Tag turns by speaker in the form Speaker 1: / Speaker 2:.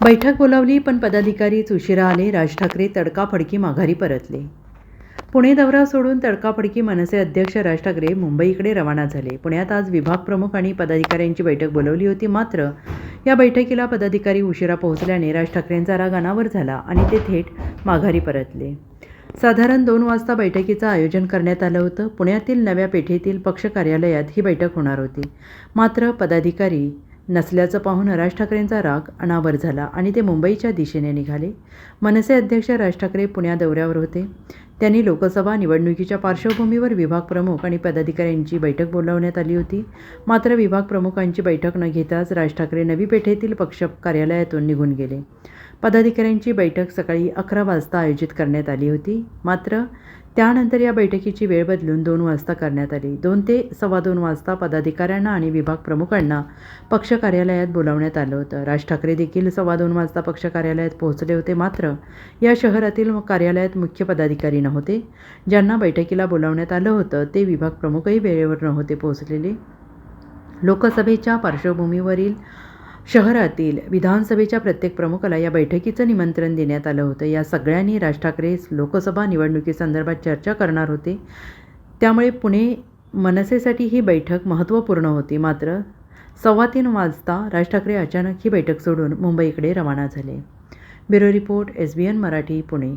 Speaker 1: बैठक बोलावली पण पदाधिकारीच उशिरा आले राज ठाकरे तडकाफडकी माघारी परतले. पुणे दौरा सोडून तडकाफडकी मनसे अध्यक्ष राज ठाकरे मुंबईकडे रवाना झाले. पुण्यात आज विभाग प्रमुख आणि पदाधिकाऱ्यांची बैठक बोलवली होती मात्र या बैठकीला पदाधिकारी उशिरा पोहोचल्याने राज ठाकरेंचा राग अनावर झाला आणि ते थेट माघारी परतले. साधारण दोन वाजता बैठकीचं आयोजन करण्यात आलं होतं. पुण्यातील नव्या पेठेतील पक्ष कार्यालयात ही बैठक होणार होती. मात्र पदाधिकारी नसल्याचं पाहून राज ठाकरेंचा राग अनावर झाला आणि ते मुंबईच्या दिशेने निघाले. मनसे अध्यक्ष राज ठाकरे पुण्या दौऱ्यावर होते. त्यांनी लोकसभा निवडणुकीच्या पार्श्वभूमीवर विभाग प्रमुख आणि पदाधिकाऱ्यांची बैठक बोलावण्यात आली होती. मात्र विभाग प्रमुखांची बैठक न घेताच राज ठाकरे नवी पेठेतील पक्ष कार्यालयातून निघून गेले. पदाधिकाऱ्यांची बैठक सकाळी अकरा वाजता आयोजित करण्यात आली होती. मात्र त्यानंतर या बैठकीची वेळ बदलून दोन वाजता करण्यात आली. दोन ते सव्वा दोन वाजता पदाधिकाऱ्यांना आणि विभाग प्रमुखांना पक्ष कार्यालयात बोलावण्यात आलं होतं. राज ठाकरे देखील सव्वा दोन वाजता पक्ष कार्यालयात पोहोचले होते. मात्र या शहरातील कार्यालयात मुख्य पदाधिकारी नव्हते. ज्यांना बैठकीला बोलावण्यात आलं होतं ते विभाग प्रमुखही वेळेवर नव्हते पोहोचलेले. लोकसभेच्या पार्श्वभूमीवरील शहरातील विधानसभेच्या प्रत्येक प्रमुखाला या बैठकीचं निमंत्रण देण्यात आलं होतं. या सगळ्यांनी राज ठाकरे लोकसभा निवडणुकीसंदर्भात चर्चा करणार होते. त्यामुळे पुणे मनसेसाठी ही बैठक महत्त्वपूर्ण होती. मात्र सव्वा तीन वाजता राज ठाकरे अचानक ही बैठक सोडून मुंबईकडे रवाना झाले. Bureau report S B N Marathi Pune.